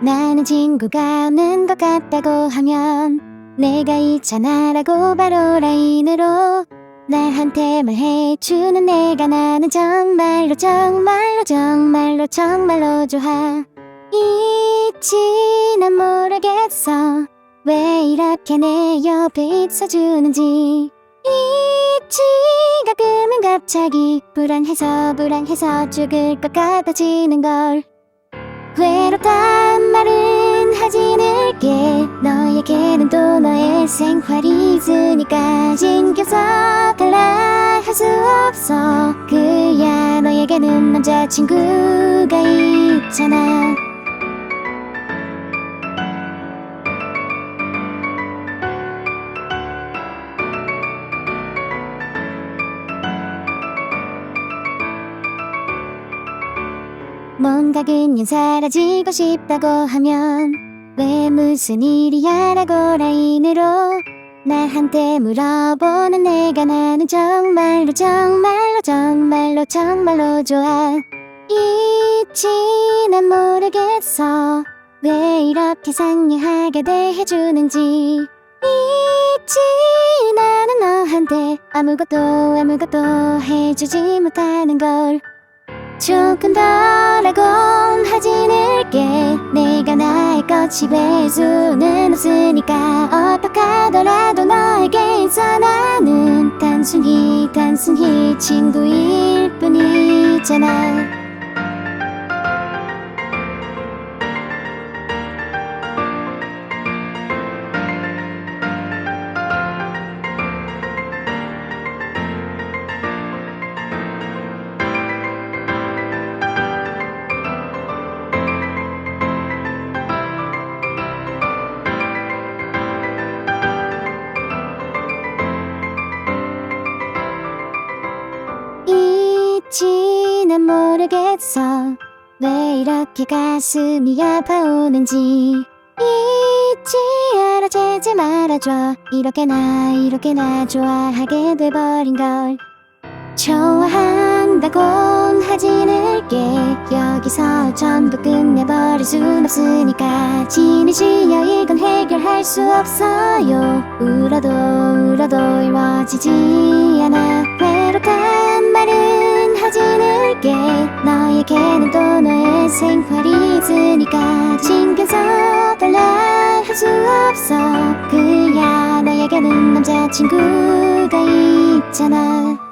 나는 친구가 없는 것 같다고 하면 내가 있잖아라고 바로 라인으로 나한테 말해주는 내가 나는 정말로 정말로 정말로 정말로 좋아. 있지 난 모르겠어. 왜 이렇게 내 옆에 있어주는지. 있지 가끔은 갑자기 불안해서 불안해서 죽을 것 같아지는 걸 외롭단 말은 하진 않을게. 너에게는 또 너의 생활이 있으니까 신경써 달라. 할 수 없어. 그야 너에게는 남자친구가 있잖아 뭔가 그냥 사라지고 싶다고 하면 왜 무슨 일이야 라고 라인으로 나한테 물어보는 내가 나는 정말로 정말로 정말로 정말로 좋아. 있지 난 모르겠어. 왜 이렇게 상냥하게 대해주는지. 있지 나는 너한테 아무것도 아무것도 해주지 못하는 걸 조금 더라곤 하진 않을게. 내가 나의 것이 될 수는 없으니까 어떡하더라도 너에게 있어. 나는 단순히 단순히 친구일 뿐이잖아 있지 난 모르겠어. 왜 이렇게 가슴이 아파오는지. 있지 알아 제지 말아줘. 이렇게 나 이렇게 나 좋아하게 돼버린 걸. 좋아한다곤 하진 않을게. 여기서 전부 끝내버릴 순 없으니까. 진이지어 이건 해결할 수 없어요. 울어도 울어도 이루어지지 않아 너에게는 또 너의 생활이 있으니까 신경 써달라 할 수 없어. 그야 너에게는 남자친구가 있잖아